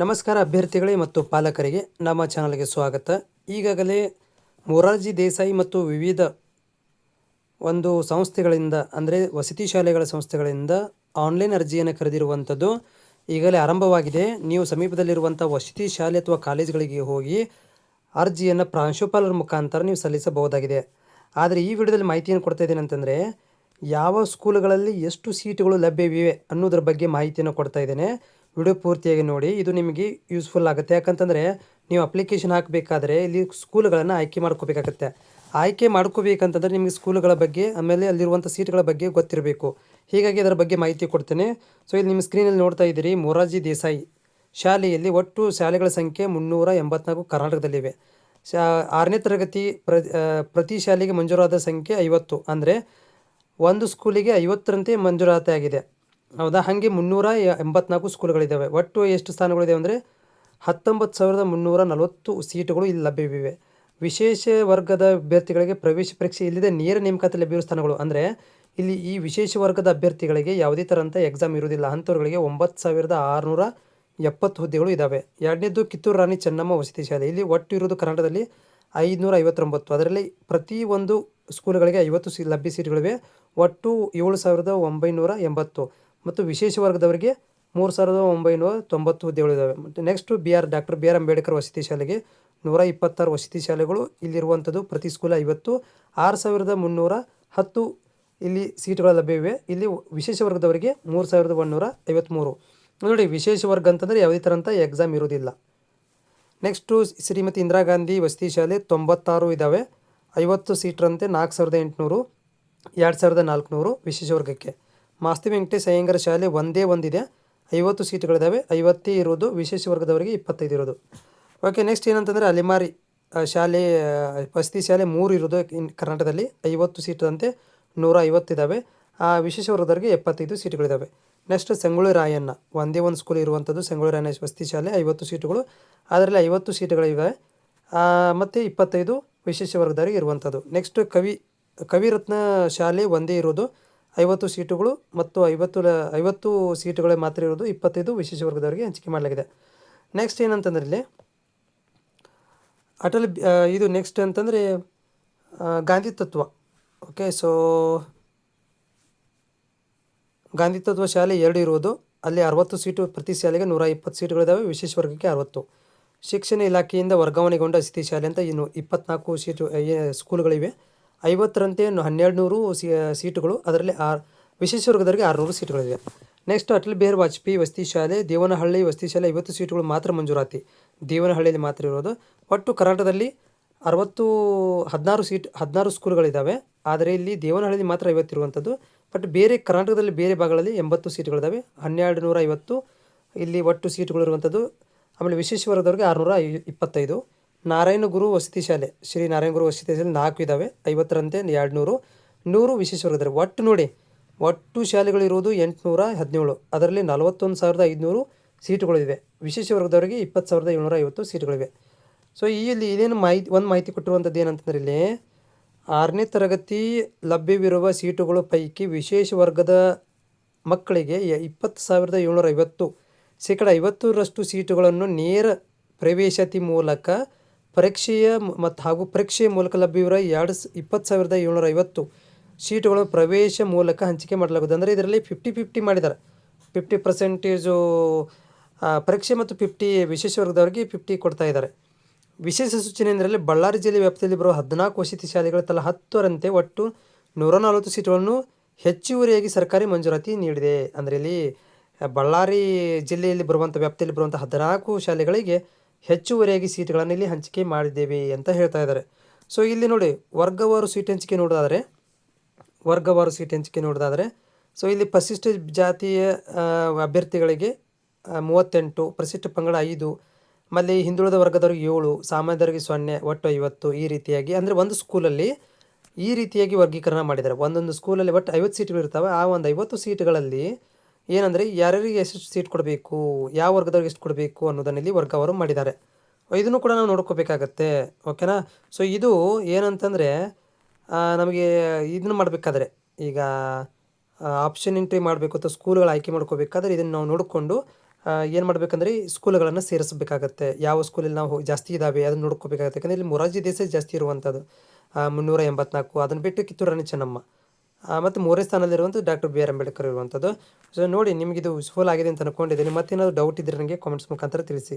ನಮಸ್ಕಾರ ಅಭ್ಯರ್ಥಿಗಳೇ ಮತ್ತು ಪಾಲಕರಿಗೆ ನಮ್ಮ ಚಾನಲ್ಗೆ ಸ್ವಾಗತ. ಈಗಾಗಲೇ ಮೊರಾರ್ಜಿ ದೇಸಾಯಿ ಮತ್ತು ವಿವಿಧ ಒಂದು ಸಂಸ್ಥೆಗಳಿಂದ, ಅಂದರೆ ವಸತಿ ಶಾಲೆಗಳ ಸಂಸ್ಥೆಗಳಿಂದ ಆನ್ಲೈನ್ ಅರ್ಜಿಯನ್ನು ಕರೆದಿರುವಂಥದ್ದು ಈಗಲೇ ಆರಂಭವಾಗಿದೆ. ನೀವು ಸಮೀಪದಲ್ಲಿರುವಂಥ ವಸತಿ ಶಾಲೆ ಅಥವಾ ಕಾಲೇಜುಗಳಿಗೆ ಹೋಗಿ ಅರ್ಜಿಯನ್ನು ಪ್ರಾಂಶುಪಾಲರ ಮುಖಾಂತರ ನೀವು ಸಲ್ಲಿಸಬಹುದಾಗಿದೆ. ಆದರೆ ಈ ವಿಡಿಯೋದಲ್ಲಿ ಮಾಹಿತಿಯನ್ನು ಕೊಡ್ತಾ ಇದ್ದೀನಿ ಅಂತಂದರೆ, ಯಾವ ಸ್ಕೂಲ್ಗಳಲ್ಲಿ ಎಷ್ಟು ಸೀಟುಗಳು ಲಭ್ಯವಿವೆ ಅನ್ನೋದ್ರ ಬಗ್ಗೆ ಮಾಹಿತಿಯನ್ನು ಕೊಡ್ತಾ ಇದ್ದೇನೆ. ವಿಡಿಯೋ ಪೂರ್ತಿಯಾಗಿ ನೋಡಿ. ಇದು ನಿಮಗೆ ಯೂಸ್ಫುಲ್ ಆಗುತ್ತೆ. ಯಾಕಂತಂದರೆ ನೀವು ಅಪ್ಲಿಕೇಶನ್ ಹಾಕಬೇಕಾದ್ರೆ ಇಲ್ಲಿ ಸ್ಕೂಲ್ಗಳನ್ನು ಆಯ್ಕೆ ಮಾಡ್ಕೋಬೇಕಾಗತ್ತೆ. ಆಯ್ಕೆ ಮಾಡ್ಕೋಬೇಕಂತಂದರೆ ನಿಮಗೆ ಸ್ಕೂಲ್ಗಳ ಬಗ್ಗೆ, ಆಮೇಲೆ ಅಲ್ಲಿರುವಂಥ ಸೀಟ್ಗಳ ಬಗ್ಗೆ ಗೊತ್ತಿರಬೇಕು. ಹೀಗಾಗಿ ಅದರ ಬಗ್ಗೆ ಮಾಹಿತಿ ಕೊಡ್ತೇನೆ. ಸೊ ಇಲ್ಲಿ ನಿಮ್ಮ ಸ್ಕ್ರೀನಲ್ಲಿ ನೋಡ್ತಾ ಇದ್ದೀರಿ, ಮೊರಾರ್ಜಿ ದೇಸಾಯಿ. ಶಾಲೆಯಲ್ಲಿ ಒಟ್ಟು ಶಾಲೆಗಳ ಸಂಖ್ಯೆ ಮುನ್ನೂರ ಎಂಬತ್ನಾಲ್ಕು ಕರ್ನಾಟಕದಲ್ಲಿವೆ. ಶಾ, ಆರನೇ ತರಗತಿ ಪ್ರ ಪ್ರತಿ ಶಾಲೆಗೆ ಮಂಜೂರಾದ ಸಂಖ್ಯೆ ಐವತ್ತು. ಅಂದರೆ ಒಂದು ಸ್ಕೂಲಿಗೆ ಐವತ್ತರಂತೆ ಮಂಜೂರಾತಿ ಆಗಿದೆ ಹೌದಾ? ಹಾಗೆ ಮುನ್ನೂರ ಎಂಬತ್ನಾಲ್ಕು ಸ್ಕೂಲ್ಗಳಿದ್ದಾವೆ ಒಟ್ಟು ಎಷ್ಟು ಸ್ಥಾನಗಳಿದೆ ಅಂದರೆ ಹತ್ತೊಂಬತ್ತು ಸಾವಿರದ ಮುನ್ನೂರ ನಲವತ್ತು ಸೀಟುಗಳು ಇಲ್ಲಿ ಲಭ್ಯವಿವೆ. ವಿಶೇಷ ವರ್ಗದ ಅಭ್ಯರ್ಥಿಗಳಿಗೆ ಪ್ರವೇಶ ಪರೀಕ್ಷೆ ಇಲ್ಲದೆ ನೇರ ನೇಮಕಾತಿ ಲಭ್ಯವಿರುವ ಸ್ಥಾನಗಳು ಅಂದರೆ ಇಲ್ಲಿ ಈ ವಿಶೇಷ ವರ್ಗದ ಅಭ್ಯರ್ಥಿಗಳಿಗೆ ಯಾವುದೇ ಥರಂಥ ಎಕ್ಸಾಮ್ ಇರುವುದಿಲ್ಲ. ಅಂಥವ್ರುಗಳಿಗೆ ಒಂಬತ್ತು ಸಾವಿರದ ಆರುನೂರ ಎಪ್ಪತ್ತು ಹುದ್ದೆಗಳು ಇದ್ದಾವೆ ಎರಡನೇದು ಕಿತ್ತೂರು ರಾಣಿ ಚೆನ್ನಮ್ಮ ವಸತಿ ಶಾಲೆ. ಇಲ್ಲಿ ಒಟ್ಟು ಇರೋದು ಕರ್ನಾಟಕದಲ್ಲಿ ಐದುನೂರ ಐವತ್ತೊಂಬತ್ತು. ಅದರಲ್ಲಿ ಪ್ರತಿ ಒಂದು ಸ್ಕೂಲ್ಗಳಿಗೆ ಐವತ್ತು ಸಿ ಲಭ್ಯ ಸೀಟ್ಗಳಿವೆ. ಒಟ್ಟು ಏಳು ಸಾವಿರದ ಒಂಬೈನೂರ ಎಂಬತ್ತು. ಮತ್ತು ವಿಶೇಷ ವರ್ಗದವರಿಗೆ ಮೂರು ಸಾವಿರದ ಒಂಬೈನೂರ ತೊಂಬತ್ತು ಹುದ್ದೆಗಳಿದ್ದಾವೆ ಮತ್ತು next B R doctor B R Ambedkar ವಸತಿ ಶಾಲೆಗೆ ನೂರ ಇಪ್ಪತ್ತಾರು ವಸತಿ ಶಾಲೆಗಳು ಇಲ್ಲಿರುವಂಥದ್ದು ಪ್ರತಿ ಸ್ಕೂಲ್ ಐವತ್ತು. ಆರು ಸಾವಿರದ ಮುನ್ನೂರ ಹತ್ತು ಇಲ್ಲಿ ಸೀಟುಗಳು ಲಭ್ಯವಿವೆ. ಇಲ್ಲಿ ವಿಶೇಷ ವರ್ಗದವರಿಗೆ ಮೂರು ಸಾವಿರದ ಒಂದುನೂರ ಐವತ್ತ್ಮೂರು ನೋಡಿ, ವಿಶೇಷ ವರ್ಗ ಅಂತಂದರೆ ಯಾವುದೇ ಥರಂಥ ಎಕ್ಸಾಮ್ ಇರೋದಿಲ್ಲ ನೆಕ್ಸ್ಟು ಶ್ರೀಮತಿ ಇಂದಿರಾ ಗಾಂಧಿ ವಸತಿ ಶಾಲೆ ತೊಂಬತ್ತಾರು ಇದ್ದಾವೆ ಐವತ್ತು ಸೀಟ್ರಂತೆ ನಾಲ್ಕು ಸಾವಿರದ ಎಂಟುನೂರು, ಎರಡು ಸಾವಿರದ ನಾಲ್ಕುನೂರು ವಿಶೇಷ ವರ್ಗಕ್ಕೆ. ಮಾಸ್ತಿ ವೆಂಕಟೇಶ್ ಅಯ್ಯಂಗಾರ ಶಾಲೆ ಒಂದೇ ಒಂದಿದೆ. ಐವತ್ತು ಸೀಟ್ಗಳಿದ್ದಾವೆ ಐವತ್ತೇ ಇರೋದು ವಿಶೇಷ ವರ್ಗದವರಿಗೆ ಇಪ್ಪತ್ತೈದು ಇರೋದು. ಓಕೆ ನೆಕ್ಸ್ಟ್ ಏನಂತಂದರೆ ಅಲೆಮಾರಿ ಶಾಲೆ ವಸತಿ ಶಾಲೆ ಮೂರು ಇರೋದು ಇನ್ ಕರ್ನಾಟಕದಲ್ಲಿ. ಐವತ್ತು ಸೀಟದಂತೆ ನೂರ ಐವತ್ತಿದ್ದಾವೆ ಆ, ವಿಶೇಷ ವರ್ಗದವರಿಗೆ ಎಪ್ಪತ್ತೈದು ಸೀಟುಗಳಿದ್ದಾವೆ ನೆಕ್ಸ್ಟ್ ಸಂಗೊಳ್ಳಿ ರಾಯಣ್ಣ ಒಂದೇ ಒಂದು ಸ್ಕೂಲ್ ಇರುವಂಥದ್ದು ಸಂಗೊಳ್ಳಿ ರಾಯಣ್ಣ ವಸತಿ ಶಾಲೆ, ಐವತ್ತು ಸೀಟುಗಳು. ಅದರಲ್ಲಿ ಐವತ್ತು ಸೀಟುಗಳಿವೆ. ಮತ್ತು ಇಪ್ಪತ್ತೈದು ವಿಶೇಷ ವರ್ಗದವರಿಗೆ ಇರುವಂಥದ್ದು. ನೆಕ್ಸ್ಟ್ ಕವಿ, ಕವಿರತ್ನ ಶಾಲೆ ಒಂದೇ ಇರೋದು. ಐವತ್ತು ಸೀಟುಗಳು ಮತ್ತು ಐವತ್ತು ಐವತ್ತು ಸೀಟುಗಳೇ ಮಾತ್ರ ಇರೋದು ಇಪ್ಪತ್ತೈದು ವಿಶೇಷ ವರ್ಗದವರಿಗೆ ಹಂಚಿಕೆ ಮಾಡಲಾಗಿದೆ. ನೆಕ್ಸ್ಟ್ ಏನಂತಂದ್ರೆ ಇಲ್ಲಿ, ಅಟಲ್ ಇದು ನೆಕ್ಸ್ಟ್ ಅಂತಂದರೆ ಗಾಂಧಿ ತತ್ವ. ಓಕೆ ಸೊ ಗಾಂಧಿ ತತ್ವ ಶಾಲೆ ಎರಡು ಇರುವುದು ಅಲ್ಲಿ ಅರವತ್ತು ಸೀಟು ಪ್ರತಿ ಶಾಲೆಗೆ ನೂರ ಇಪ್ಪತ್ತು ಸೀಟುಗಳಿದ್ದಾವೆ ವಿಶೇಷ ವರ್ಗಕ್ಕೆ ಅರವತ್ತು. ಶಿಕ್ಷಣ ಇಲಾಖೆಯಿಂದ ವರ್ಗಾವಣೆಗೊಂಡ ಸ್ಥಿತಿ ಶಾಲೆ ಅಂತ ಇನ್ನು ಇಪ್ಪತ್ನಾಲ್ಕು ಸೀಟು ಸ್ಕೂಲ್ಗಳಿವೆ. ಐವತ್ತರಂತೆ ಹನ್ನೆರಡು ನೂರು ಸೀಟುಗಳು. ಅದರಲ್ಲಿ ಆರು, ವಿಶೇಷ ವರ್ಗದವರಿಗೆ ಆರುನೂರು ಸೀಟುಗಳಿವೆ. ನೆಕ್ಸ್ಟ್ ಅಟಲ್ ಬಿಹಾರಿ ವಾಜಪೇಯಿ ವಸತಿ ಶಾಲೆ, ದೇವನಹಳ್ಳಿ ವಸತಿ ಶಾಲೆ ಐವತ್ತು ಸೀಟುಗಳು ಮಾತ್ರ ಮಂಜೂರಾತಿ. ದೇವನಹಳ್ಳಿಯಲ್ಲಿ ಮಾತ್ರ ಇರೋದು. ಒಟ್ಟು ಕರ್ನಾಟಕದಲ್ಲಿ ಅರವತ್ತು, ಹದಿನಾರು ಸೀಟ್, ಹದಿನಾರು ಸ್ಕೂಲ್ಗಳಿದ್ದಾವೆ. ಆದರೆ ಇಲ್ಲಿ ದೇವನಹಳ್ಳಿ ಮಾತ್ರ ಐವತ್ತಿರುವಂಥದ್ದು. ಬಟ್ ಬೇರೆ ಕರ್ನಾಟಕದಲ್ಲಿ ಬೇರೆ ಭಾಗಗಳಲ್ಲಿ ಎಂಬತ್ತು ಸೀಟ್ಗಳಿದ್ದಾವೆ. ಹನ್ನೆರಡು ನೂರ ಐವತ್ತು, ಇಲ್ಲಿ ಒಟ್ಟು ಸೀಟುಗಳು ಇರುವಂಥದ್ದು ಆಮೇಲೆ ವಿಶೇಷ ವರ್ಗದವರಿಗೆ ಆರುನೂರ ಇಪ್ಪತ್ತೈದು. ನಾರಾಯಣ ಗುರು ವಸತಿ ಶಾಲೆ, ಶ್ರೀ ನಾರಾಯಣ ಗುರು ವಸತಿ ಶಾಲೆ ನಾಲ್ಕು ಇದ್ದಾವೆ ಐವತ್ತರಂತೆ ಎರಡು ನೂರು ನೂರು ವಿಶೇಷ ವರ್ಗದವರು ಒಟ್ಟು ನೋಡಿ, ಒಟ್ಟು ಶಾಲೆಗಳಿರುವುದು ಎಂಟುನೂರ ಹದಿನೇಳು. ಅದರಲ್ಲಿ ನಲವತ್ತೊಂದು ಸಾವಿರದ ಐದುನೂರು ಸೀಟುಗಳಿವೆ. ವಿಶೇಷ ವರ್ಗದವರಿಗೆ ಇಪ್ಪತ್ತು ಸಾವಿರದ ಏಳ್ನೂರ ಐವತ್ತು ಸೀಟುಗಳಿವೆ. ಸೊ ಇಲ್ಲಿ ಇದೇನು ಮಾಹಿತಿ ಒಂದು ಮಾಹಿತಿ ಕೊಟ್ಟಿರುವಂಥದ್ದು ಏನಂತಂದ್ರೆ ಇಲ್ಲಿ, ಆರನೇ ತರಗತಿ ಲಭ್ಯವಿರುವ ಸೀಟುಗಳು ಪೈಕಿ ವಿಶೇಷ ವರ್ಗದ ಮಕ್ಕಳಿಗೆ ಇಪ್ಪತ್ತು ಸಾವಿರದ ಏಳ್ನೂರ ಐವತ್ತು. ಶೇಕಡ ಐವತ್ತರಷ್ಟು ಸೀಟುಗಳನ್ನು ನೇರ ಪ್ರವೇಶತಿ ಮೂಲಕ ಪರೀಕ್ಷೆಯ ಮತ್ತು ಹಾಗೂ ಪರೀಕ್ಷೆಯ ಮೂಲಕ ಲಭ್ಯವಿರುವ ಎರಡು ಇಪ್ಪತ್ತು ಸಾವಿರದ ಏಳ್ನೂರ ಐವತ್ತು ಸೀಟುಗಳನ್ನು ಪ್ರವೇಶ ಮೂಲಕ ಹಂಚಿಕೆ ಮಾಡಲಾಗುತ್ತದೆ ಅಂದರೆ ಇದರಲ್ಲಿ ಫಿಫ್ಟಿ ಫಿಫ್ಟಿ ಮಾಡಿದ್ದಾರೆ. ಫಿಫ್ಟಿ ಪರ್ಸೆಂಟೇಜು ಪರೀಕ್ಷೆ ಮತ್ತು ಫಿಫ್ಟಿ ವಿಶೇಷ ವರ್ಗದವರಿಗೆ ಫಿಫ್ಟಿ ಕೊಡ್ತಾ ಇದ್ದಾರೆ. ವಿಶೇಷ ಸೂಚನೆ ಅಂದರೆ ಬಳ್ಳಾರಿ ಜಿಲ್ಲೆ ವ್ಯಾಪ್ತಿಯಲ್ಲಿ ಬರುವ ಹದಿನಾಲ್ಕು ವಸತಿ ಶಾಲೆಗಳು ತಲಾ ಹತ್ತರಂತೆ ಒಟ್ಟು ನೂರ ನಲವತ್ತು ಸೀಟುಗಳನ್ನು ಹೆಚ್ಚುವರಿಯಾಗಿ ಸರ್ಕಾರಿ ಮಂಜೂರಾತಿ ನೀಡಿದೆ. ಅಂದರೆ ಇಲ್ಲಿ ಬಳ್ಳಾರಿ ಜಿಲ್ಲೆಯಲ್ಲಿ ಬರುವಂಥ ವ್ಯಾಪ್ತಿಯಲ್ಲಿ ಬರುವಂಥ ಹದಿನಾಲ್ಕು ಶಾಲೆಗಳಿಗೆ ಹೆಚ್ಚುವರಿಯಾಗಿ ಸೀಟ್ಗಳನ್ನು ಇಲ್ಲಿ ಹಂಚಿಕೆ ಮಾಡಿದ್ದೇವೆ ಅಂತ ಹೇಳ್ತಾ ಇದ್ದಾರೆ. ಸೊ ಇಲ್ಲಿ ನೋಡಿ, ವರ್ಗವಾರು ಸೀಟ್ ಹಂಚಿಕೆ ನೋಡೋದಾದರೆ, ವರ್ಗವಾರು ಸೀಟ್ ಹಂಚಿಕೆ ನೋಡೋದಾದರೆ ಸೊ ಇಲ್ಲಿ ಪರಿಶಿಷ್ಟ ಜಾತಿಯ ಅಭ್ಯರ್ಥಿಗಳಿಗೆ ಮೂವತ್ತೆಂಟು, ಪರಿಶಿಷ್ಟ ಪಂಗಡ ಐದು ಮಲ್ಲಿ ಹಿಂದುಳಿದ ವರ್ಗದವ್ರಿಗೆ ಏಳು, ಸಾಮಾನ್ಯದವರಿಗೆ ಸೊನ್ನೆ, ಒಟ್ಟು ಐವತ್ತು ಈ ರೀತಿಯಾಗಿ, ಅಂದರೆ ಒಂದು ಸ್ಕೂಲಲ್ಲಿ ಈ ರೀತಿಯಾಗಿ ವರ್ಗೀಕರಣ ಮಾಡಿದ್ದಾರೆ. ಒಂದೊಂದು ಸ್ಕೂಲಲ್ಲಿ ಒಟ್ಟು ಐವತ್ತು ಸೀಟ್ಗಳು ಇರ್ತವೆ ಆ ಒಂದು ಐವತ್ತು ಸೀಟ್ಗಳಲ್ಲಿ ಏನಂದರೆ ಯಾರ್ಯಾರಿಗೆ ಎಷ್ಟು ಸೀಟ್ ಕೊಡಬೇಕು, ಯಾವ ವರ್ಗದವ್ರಿಗೆ ಎಷ್ಟು ಕೊಡಬೇಕು ಅನ್ನೋದನ್ನ ಇಲ್ಲಿ ವರ್ಗವರು ಮಾಡಿದ್ದಾರೆ. ಇದನ್ನು ಕೂಡ ನಾವು ನೋಡ್ಕೋಬೇಕಾಗತ್ತೆ ಓಕೆನಾ ಸೊ ಇದು ಏನಂತಂದರೆ ನಮಗೆ ಇದನ್ನು ಮಾಡಬೇಕಾದ್ರೆ, ಈಗ ಆಪ್ಷನ್ ಎಂಟ್ರಿ ಮಾಡಬೇಕು ಅಥವಾ ಸ್ಕೂಲ್ಗಳು ಆಯ್ಕೆ ಮಾಡ್ಕೋಬೇಕಾದ್ರೆ ಇದನ್ನು ನಾವು ನೋಡಿಕೊಂಡು ಏನು ಮಾಡಬೇಕಂದ್ರೆ ಸ್ಕೂಲ್ಗಳನ್ನು ಸೇರಿಸಬೇಕಾಗತ್ತೆ. ಯಾವ ಸ್ಕೂಲಲ್ಲಿ ನಾವು ಜಾಸ್ತಿ ಇದ್ದಾವೆ ಅದನ್ನು ನೋಡ್ಕೋಬೇಕಾಗತ್ತೆ. ಯಾಕಂದರೆ ಇಲ್ಲಿ ಮೊರಾರ್ಜಿ ದೇಸಾಯಿ ಜಾಸ್ತಿ ಇರುವಂಥದ್ದು ಮುನ್ನೂರ ಎಂಬತ್ನಾಲ್ಕು. ಅದನ್ನು ಬಿಟ್ಟು ಕಿತ್ತೂರು ರಾಣಿ ಚೆನ್ನಮ್ಮ. ಮತ್ತು ಮೂರನೇ ಸ್ಥಾನದಲ್ಲಿರುವಂಥದ್ದು ಡಾಕ್ಟರ್ ಬಿ ಆರ್ ಅಂಬೇಡ್ಕರ್ ಇರುವಂಥದ್ದು ಸೊ ನೋಡಿ, ನಿಮಗಿದು ಯೂಸ್ಫುಲ್ ಆಗಿದೆ ಅಂತ ಅನ್ಕೊಂಡಿದ್ದೀನಿ. ಮತ್ತೇನಾದರೂ ಡೌಟ್ ಇದ್ದರೆ ನನಗೆ ಕಾಮೆಂಟ್ಸ್ ಮುಖಾಂತರ ತಿಳಿಸಿ.